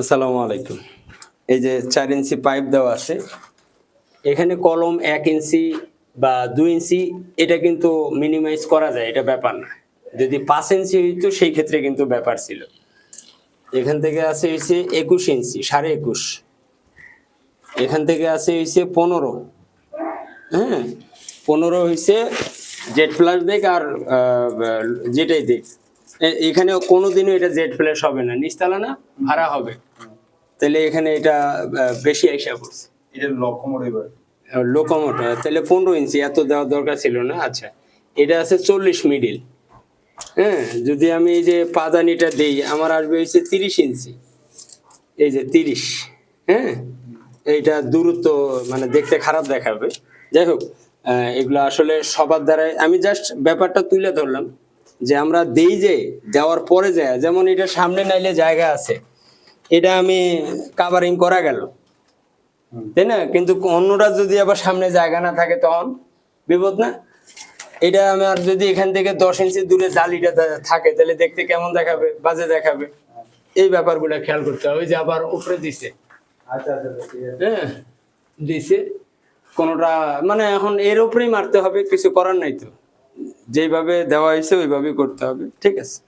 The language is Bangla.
আসসালামু আলাইকুম। এই যে চার ইঞ্চি পাইপ দেওয়া আছে, এখানে কলম এক ইঞ্চি বা দুই ইঞ্চি, এটা কিন্তু মিনিমাইজ করা যায়, এটা ব্যাপার না। যদি পাঁচ ইঞ্চি হইতো, সেই ক্ষেত্রে কিন্তু ব্যাপার ছিল। এখান থেকে আছে হয়েছে একুশ ইঞ্চি, সাড়ে একুশ। এখান থেকে আছে হয়েছে পনেরো। হ্যাঁ পনেরো হয়েছে জেড প্লাস দেখ আর যেটাই দেখ এখানে কোনোদিনও এটা জেড প্লাস হবে না। নিচতলা না ভাড়া হবে। তাহলে এখানে এটা বেশি আইসা পড়ছে। এটা লক্ষমোট এবার লোকোমোটর তাহলে পনেরো ইঞ্চি এত দেওয়ার দরকার ছিল না? আচ্ছা এটা আছে চল্লিশ মিডিল হ্যাঁ যদি আমি এই যে পাদানিটা দেই আমার আসবে হচ্ছে তিরিশ ইঞ্চি এই যে তিরিশ হ্যাঁ? এইটা দূরত্ব মানে দেখতে খারাপ দেখাবে। যাই হোক আহ, এগুলো আসলে সবার দ্বারাই আমি জাস্ট ব্যাপারটা তুলে ধরলাম। যে আমরা দেই যে দেওয়ার পরে যায় যেমন এটা সামনে নাইলে জায়গা আছে। এটা আমি কাভারিং করা গেল। তাই না? কিন্তু অন্যটা যদি আবার সামনে জায়গা না থাকে তখন বিপদ না? এটা আমার যদি এখান থেকে দশ ইঞ্চি দূরে জালিটা থাকে তাহলে দেখতে কেমন দেখাবে? বাজে দেখাবে। এই ব্যাপারগুলো খেয়াল করতে হবে। ওই যে আবার উপরে দিছে। আচ্ছা আচ্ছা আচ্ছা, হ্যাঁ দিছে। কোনোটা মানে এখন এর উপরেই মারতে হবে কিছু করার নাই তো। যেইভাবে দেওয়া হয়েছে ওইভাবেই করতে হবে। ঠিক আছে?